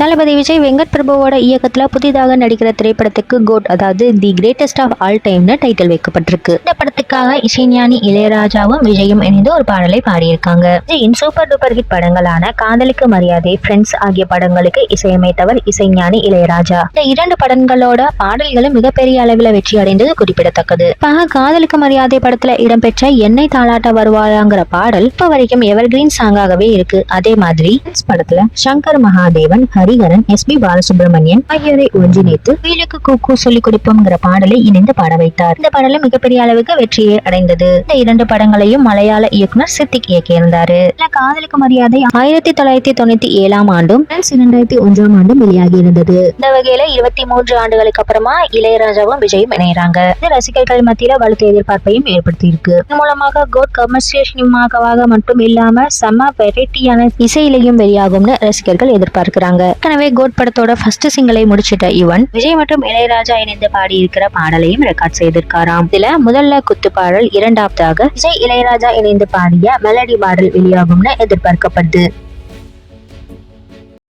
தளபதி விஜய் வெங்கட் பிரபுவோட இயக்கத்துல புதிதாக நடிக்கிற திரைப்படத்துக்கு கோட் அதாவது தி கிரேட்டஸ்ட் ஆஃப் ஆல் டைம்னு டைட்டில் வைக்கப்பட்டிருக்கு. இந்த படத்துக்காக இசைஞானி இளையராஜாவும் விஜயும் இணைந்து ஒரு பாடலை பாடியிருக்காங்க. விஜயின் சூப்பர் டூப்பர் ஹிட் படங்களான காதலுக்கு மரியாதை ஃப்ரெண்ட்ஸ் ஆகிய படங்களுக்கு இசையமைத்தவர் இசைஞானி இளையராஜா. இந்த இரண்டு படங்களோட பாடல்களும் மிகப்பெரிய அளவில் வெற்றி அடைந்தது குறிப்பிடத்தக்கது. காதலுக்கு மரியாதை படத்துல இடம்பெற்ற என்னை தாளாட்ட வருவாயாங்கிற பாடல் இப்ப வரைக்கும் எவர்கிரீன் சாங்காகவே இருக்கு. அதே மாதிரி படத்துல சங்கர் மகாதேவன் ஹரிஹரன் எஸ் பி பாலசுப்ரமணியன் ஆகியோரை ஒன்றிணைத்து வீலுக்கு கூக்கு சொல்லிக் கொடுப்போம்ங்கிற பாடலை இணைந்து பாட வைத்தார். இந்த பாடலும் மிகப்பெரிய அளவுக்கு வெற்றியை அடைந்தது. இந்த இரண்டு படங்களையும் மலையாள இயக்குனர் சித்திக் இயக்கியிருந்தாரு காதலுக்கு மரியாதை ஆயிரத்தி தொள்ளாயிரத்தி தொண்ணூத்தி ஏழாம் ஆண்டும் இரண்டாயிரத்தி ஒன்றாம் ஆண்டும் வெளியாகி இருந்தது. இந்த வகையில இருபத்தி மூன்று ஆண்டுகளுக்கு அப்புறமா இளையராஜாவும் விஜயும் இணையறாங்க இது ரசிகர்கள் மத்தியில வலுத்த எதிர்பார்ப்பையும் ஏற்படுத்தி இருக்கு இதன் மூலமாக கோட் கமர்ஷியல் சினிமாவாக மட்டும் இல்லாம செம்ம வெரைட்டியான இசையிலையும் வெளியாகும்னு ரசிகர்கள் எதிர்பார்க்கிறாங்க. எனவே கோட் படத்தோட ஃபர்ஸ்ட் சிங்கிளை முடிச்சிட்ட யுவன் விஜய் மற்றும் இளையராஜா இணைந்து பாடி இருக்கிற பாடலையும் ரெக்கார்ட் செய்திருக்காராம். இதுல முதல்ல குத்து பாடல் இரண்டாவதாக விஜய் இளையராஜா இணைந்து பாடிய மெலடி பாடல் வெளியாகும்னு எதிர்பார்க்கப்படுது.